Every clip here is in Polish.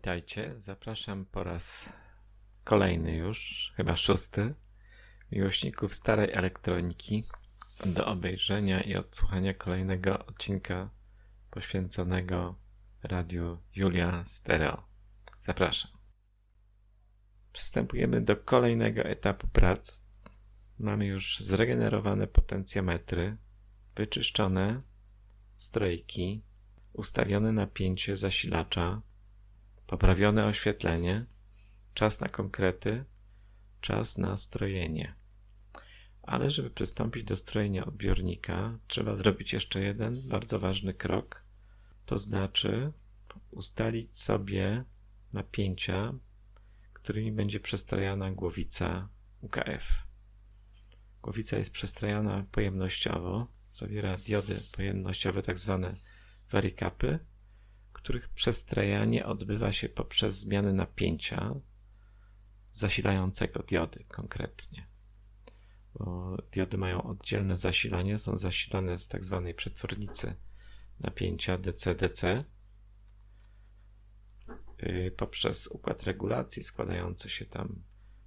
Witajcie, zapraszam po raz kolejny już, chyba szósty, miłośników starej elektroniki do obejrzenia i odsłuchania kolejnego odcinka poświęconego radiu Julia Stereo. Zapraszam. Przystępujemy do kolejnego etapu prac. Mamy już zregenerowane potencjometry, wyczyszczone strojki, ustawione napięcie zasilacza, poprawione oświetlenie, czas na konkrety, czas na strojenie. Ale żeby przystąpić do strojenia odbiornika, trzeba zrobić jeszcze jeden bardzo ważny krok, to znaczy ustalić sobie napięcia, którymi będzie przestrajana głowica UKF. Głowica jest przestrajana pojemnościowo, zawiera diody pojemnościowe, tak zwane warikapy, których przestrajanie odbywa się poprzez zmiany napięcia zasilającego diody konkretnie. Bo diody mają oddzielne zasilanie, są zasilane z tak zwanej przetwornicy napięcia DC-DC yy, poprzez układ regulacji składający się tam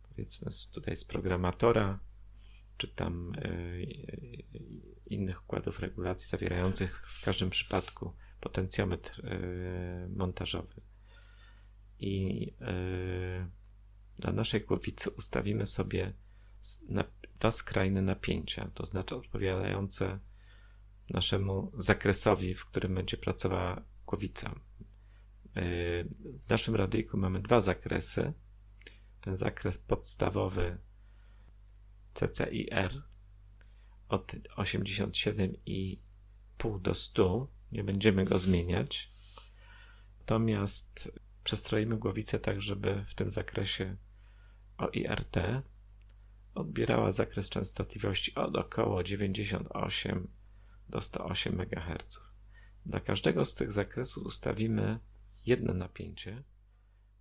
powiedzmy tutaj z programatora, czy tam yy, innych układów regulacji zawierających w każdym przypadku potencjometr yy, montażowy. I yy, dla naszej głowicy ustawimy sobie dwa skrajne napięcia, to znaczy odpowiadające naszemu zakresowi, w którym będzie pracowała głowica. Yy, w naszym radyjku mamy dwa zakresy. Ten zakres podstawowy CCIR od 87,5 do 100 nie będziemy go zmieniać. Natomiast przestroimy głowicę tak, żeby w tym zakresie OIRT odbierała zakres częstotliwości od około 98 do 108 MHz. Dla każdego z tych zakresów ustawimy jedno napięcie,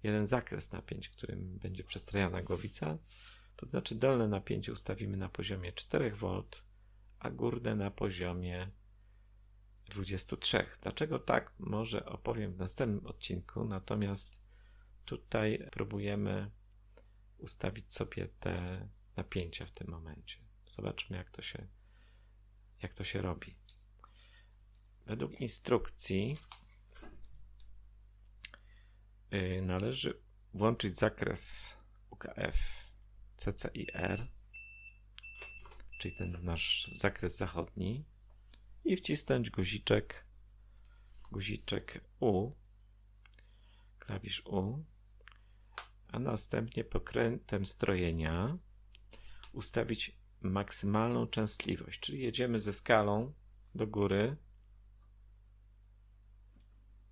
jeden zakres napięć, którym będzie przestrajana głowica, to znaczy dolne napięcie ustawimy na poziomie 4 V, a górne na poziomie 23. Dlaczego tak? Może opowiem w następnym odcinku, natomiast tutaj próbujemy ustawić sobie te napięcia w tym momencie. Zobaczmy, jak to się, jak to się robi. Według instrukcji yy, należy włączyć zakres UKF CCIR, czyli ten nasz zakres zachodni, i wcisnąć guziczek, guziczek U, klawisz U, a następnie pokrętem strojenia ustawić maksymalną częstotliwość, czyli jedziemy ze skalą do góry.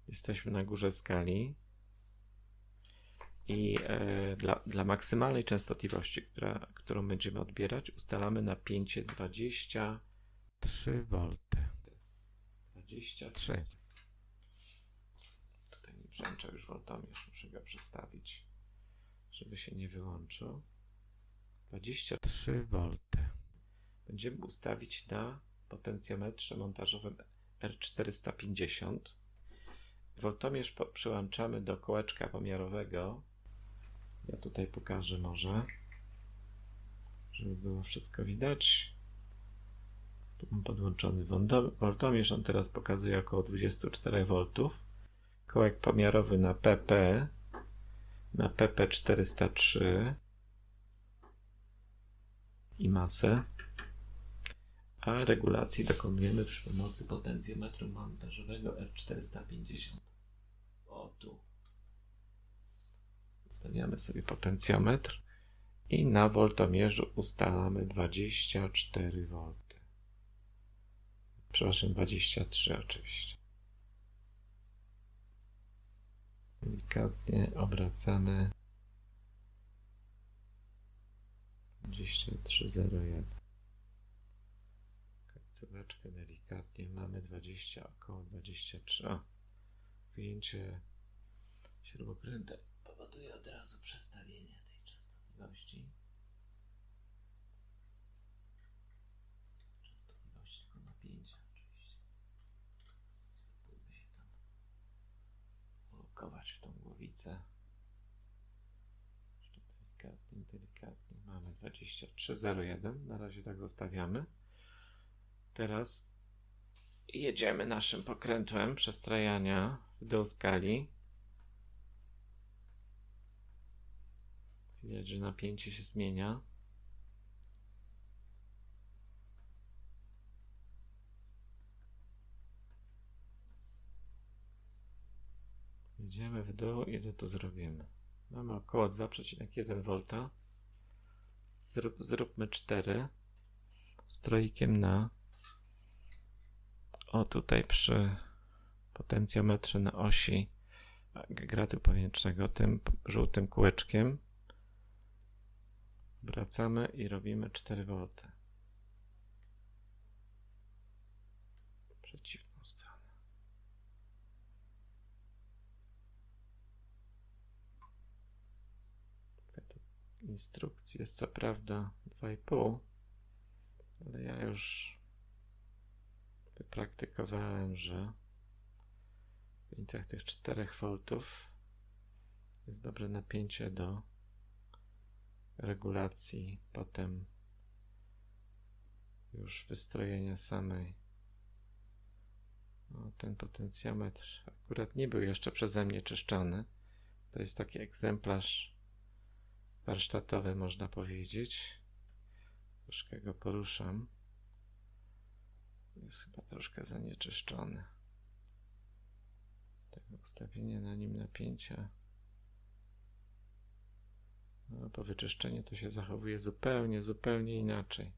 Jesteśmy na górze skali i e, dla, dla maksymalnej częstotliwości, która, którą będziemy odbierać, ustalamy napięcie 23 V. 23. Tutaj mi brzęcza już woltomierz, muszę go przestawić, żeby się nie wyłączył. 23 V. Będziemy ustawić na potencjometrze montażowym R450. Woltomierz przyłączamy do kołeczka pomiarowego. Ja tutaj pokażę może, żeby było wszystko widać. Mam podłączony woltomierz, on teraz pokazuje około 24 V. Kołek pomiarowy na PP, na PP403 i masę. A regulacji dokonujemy przy pomocy potencjometru montażowego R450. O tu. Ustawiamy sobie potencjometr i na woltomierzu ustalamy 24 V. Przepraszam, 23 oczywiście. Delikatnie obracamy 2301. Końcóweczkę delikatnie mamy 20, około 23. O, wyjęcie śrubokręta powoduje od razu przestawienie tej częstotliwości. Wpakować w tą głowicę. Delikatnie, delikatnie. Mamy 23.01. Na razie tak zostawiamy. Teraz jedziemy naszym pokrętłem przestrajania w dół skali. Widać, że napięcie się zmienia. Jedziemy w dół, ile to zrobimy? Mamy około 2,1 V. Zrób, zróbmy 4 stroikiem na o tutaj przy potencjometrze na osi gratu powietrznego tym żółtym kółeczkiem wracamy i robimy 4 V. Przeciwną stronę. Według instrukcji jest co prawda 2,5, ale ja już wypraktykowałem, że w granicach tych 4 V jest dobre napięcie do regulacji potem już wystrojenia samej. No, ten potencjometr akurat nie był jeszcze przeze mnie czyszczony. To jest taki egzemplarz warsztatowy, można powiedzieć. Troszkę go poruszam. Jest chyba troszkę zanieczyszczony. Tego ustawienia na nim napięcia. No, po wyczyszczeniu to się zachowuje zupełnie, zupełnie inaczej.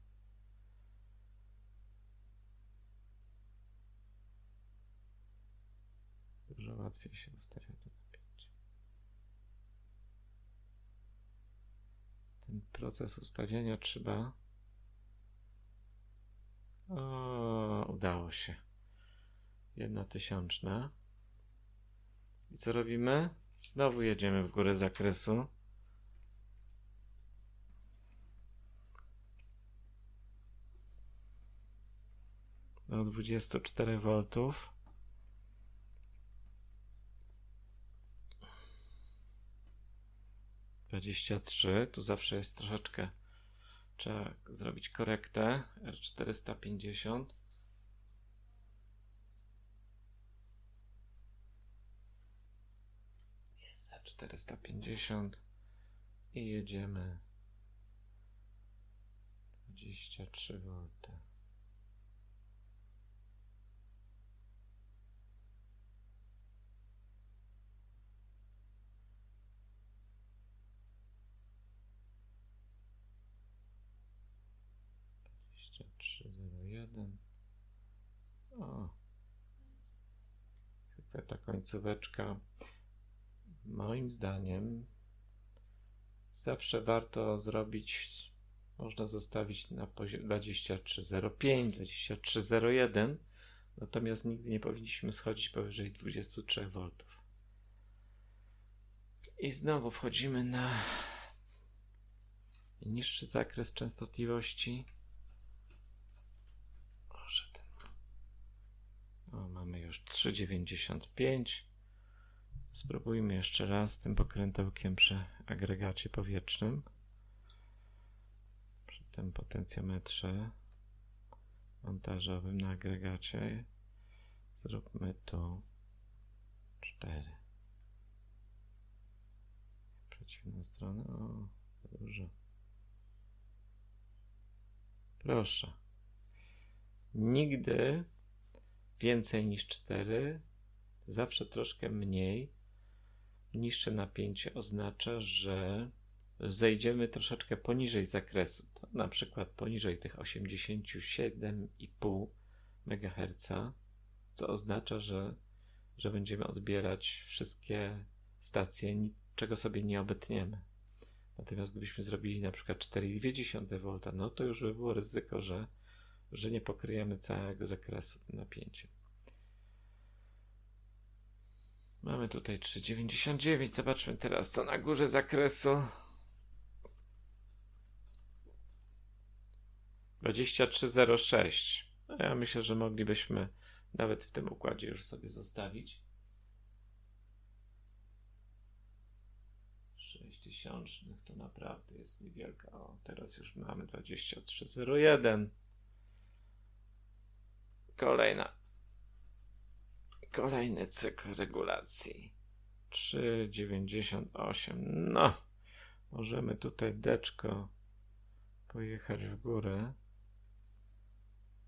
Dużo łatwiej się ustawia to ten proces ustawiania trzeba. O, udało się. Jedna tysiączna. I co robimy? Znowu jedziemy w górę zakresu. Do 24 voltów. R23, tu zawsze jest troszeczkę, trzeba zrobić korektę, R450. Jest R450 i jedziemy 23 V. ta końcóweczka. Moim zdaniem zawsze warto zrobić. Można zostawić na poziomie 23.05, 23.01, natomiast nigdy nie powinniśmy schodzić powyżej 23 V. I znowu wchodzimy na niższy zakres częstotliwości. Może ten. O, mamy już 3,95. Spróbujmy jeszcze raz tym pokrętełkiem przy agregacie powietrznym. Przy tym potencjometrze montażowym na agregacie. Zróbmy tu 4. Przeciwną stronę. O, dużo. Proszę. Nigdy więcej niż 4, zawsze troszkę mniej. Niższe napięcie oznacza, że zejdziemy troszeczkę poniżej zakresu. To na przykład poniżej tych 87,5 MHz, co oznacza, że, że będziemy odbierać wszystkie stacje, niczego sobie nie obetniemy. Natomiast gdybyśmy zrobili na przykład 4,2 V, no to już by było ryzyko, że, że nie pokryjemy całego zakresu tym napięciem. Mamy tutaj 3,99. Zobaczmy teraz, co na górze zakresu. 23,06. No ja myślę, że moglibyśmy nawet w tym układzie już sobie zostawić. tysiącznych to naprawdę jest niewielka. O, teraz już mamy 2301. Kolejna. Kolejny cykl regulacji. 3,98. No, możemy tutaj deczko pojechać w górę.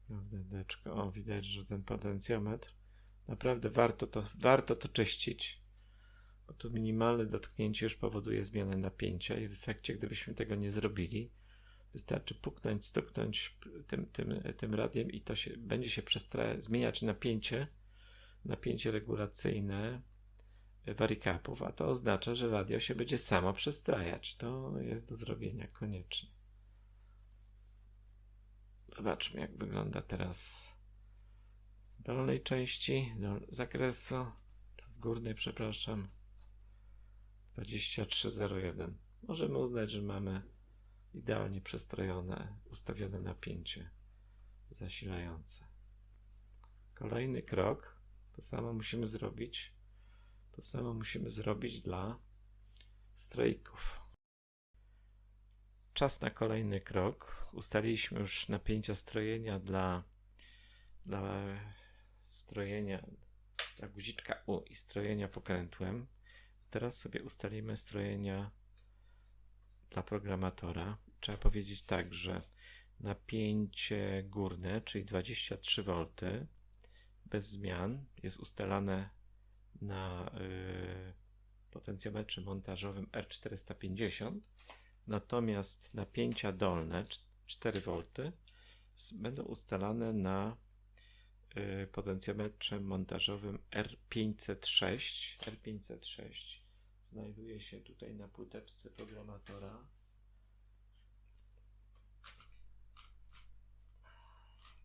Prawda, deczko. O, widać, że ten potencjometr. Naprawdę warto to, warto to czyścić. Bo tu minimalne dotknięcie już powoduje zmianę napięcia i w efekcie, gdybyśmy tego nie zrobili, wystarczy puknąć, stuknąć tym, tym, tym radiem i to się, będzie się przestra- zmieniać napięcie, napięcie regulacyjne warikapów, a to oznacza, że radio się będzie samo przestrajać. To jest do zrobienia koniecznie. Zobaczmy, jak wygląda teraz w dolnej części zakresu, w górnej, przepraszam, 2301. Możemy uznać, że mamy idealnie przestrojone, ustawione napięcie zasilające. Kolejny krok, to samo musimy zrobić, to samo musimy zrobić dla strojków. Czas na kolejny krok. Ustaliliśmy już napięcia strojenia dla, dla strojenia, dla guziczka U i strojenia pokrętłem. Teraz sobie ustalimy strojenia dla programatora. Trzeba powiedzieć tak, że napięcie górne, czyli 23 V bez zmian jest ustalane na y, potencjometrze montażowym R450 Natomiast napięcia dolne 4 V będą ustalane na y, potencjometrze montażowym R506. R506 znajduje się tutaj na płyteczce programatora.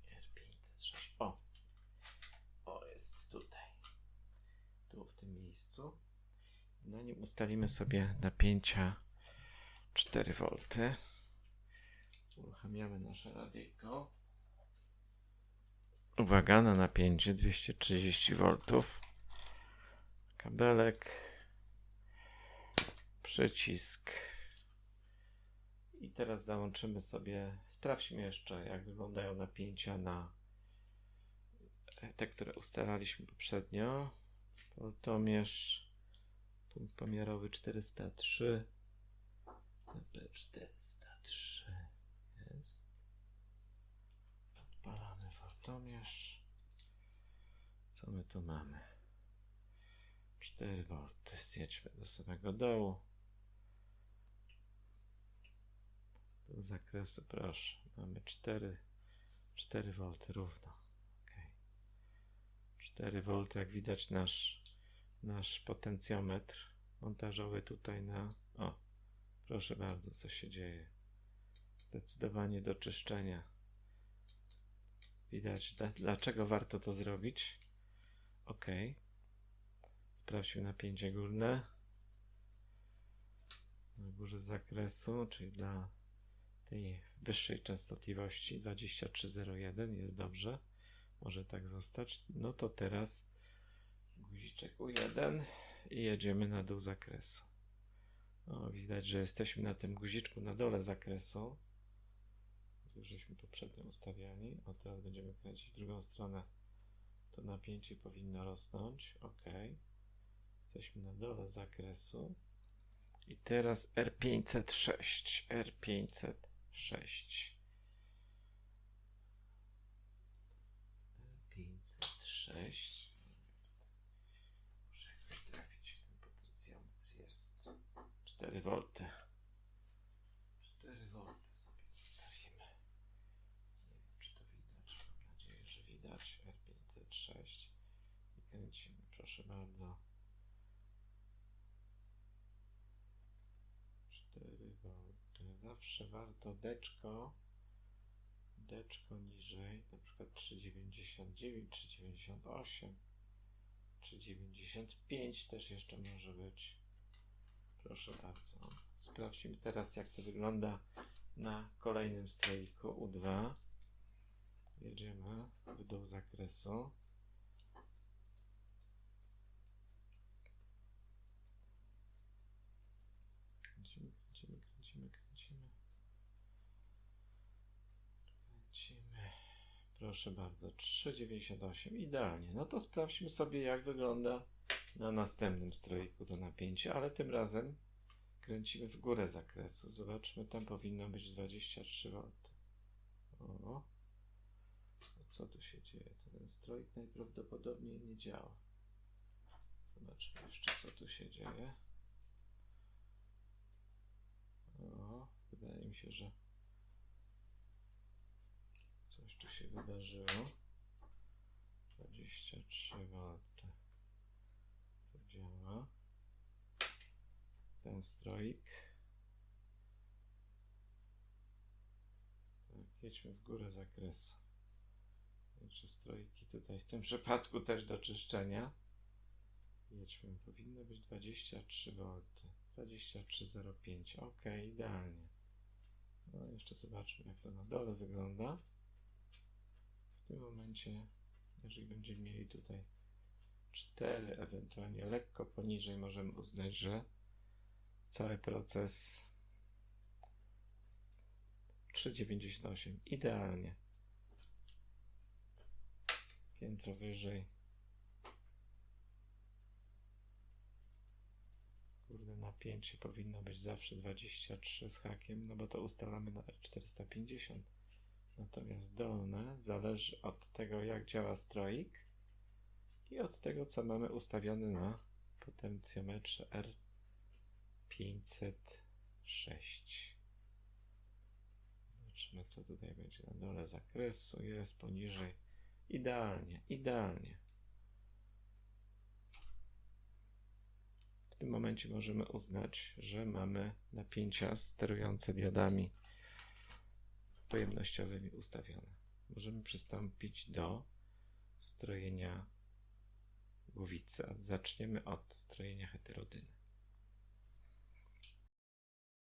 R506. O! O, jest tutaj. Tu w tym miejscu. Na nim ustalimy sobie napięcia 4 V. Uruchamiamy nasze radyjko. Uwaga na napięcie 230 V. Kabelek. Przycisk. I teraz załączymy sobie, sprawdźmy jeszcze jak wyglądają napięcia na te, które ustalaliśmy poprzednio. Voltomierz punkt pomiarowy 403 P403 jest. Odpalamy woltomierz. Co my tu mamy? 4 V. Zjedźmy do samego dołu. Do zakresu, proszę. Mamy 4, 4 V równo. Ok. 4 V, jak widać, nasz, nasz potencjometr montażowy tutaj na. O, Proszę bardzo, co się dzieje. Zdecydowanie do czyszczenia. Widać, dlaczego warto to zrobić. OK. Sprawdźmy napięcie górne. Na górze zakresu, czyli dla tej wyższej częstotliwości 2301 jest dobrze. Może tak zostać. No to teraz guziczek U1 i jedziemy na dół zakresu. O, widać, że jesteśmy na tym guziczku na dole zakresu. Żeśmy poprzednio ustawiali. O, teraz będziemy kręcić w drugą stronę. To napięcie powinno rosnąć. OK. Jesteśmy na dole zakresu. I teraz R506. R506. R506. 4 V. 4 V sobie zostawimy. Nie wiem, czy to widać. Mam nadzieję, że widać. R506. I kręcimy, proszę bardzo. 4 V. Zawsze warto deczko deczko niżej, na przykład 3,99, 3,98, 3,95 też jeszcze może być. Proszę bardzo. Sprawdźmy teraz, jak to wygląda na kolejnym stroiku U2. Jedziemy w dół zakresu. Kręcimy, kręcimy, kręcimy. Kręcimy. Proszę bardzo, 3,98. Idealnie. No to sprawdźmy sobie, jak wygląda na następnym stroiku to napięcie, ale tym razem kręcimy w górę zakresu. Zobaczmy, tam powinno być 23 V. O. Co tu się dzieje? Ten stroik najprawdopodobniej nie działa. Zobaczmy jeszcze, co tu się dzieje. O, wydaje mi się, że coś tu się wydarzyło. 23 V. To działa. Ten stroik. Tak, jedźmy w górę zakresu. Znaczy stroiki tutaj w tym przypadku też do czyszczenia. Jedźmy, powinno być 23 V. 23,05. Ok, idealnie. No jeszcze zobaczmy jak to na dole wygląda. W tym momencie, jeżeli będziemy mieli tutaj 4, ewentualnie lekko poniżej, możemy uznać, że cały proces 3,98. Idealnie. Piętro wyżej. Kurde, napięcie powinno być zawsze 23 z hakiem, no bo to ustalamy na 450. Natomiast dolne zależy od tego, jak działa stroik i od tego, co mamy ustawione na potencjometrze R506. Zobaczymy, co tutaj będzie na dole zakresu. Jest poniżej. Idealnie, idealnie. W tym momencie możemy uznać, że mamy napięcia sterujące diodami pojemnościowymi ustawione. Możemy przystąpić do strojenia głowicy. Zaczniemy od strojenia heterodyny.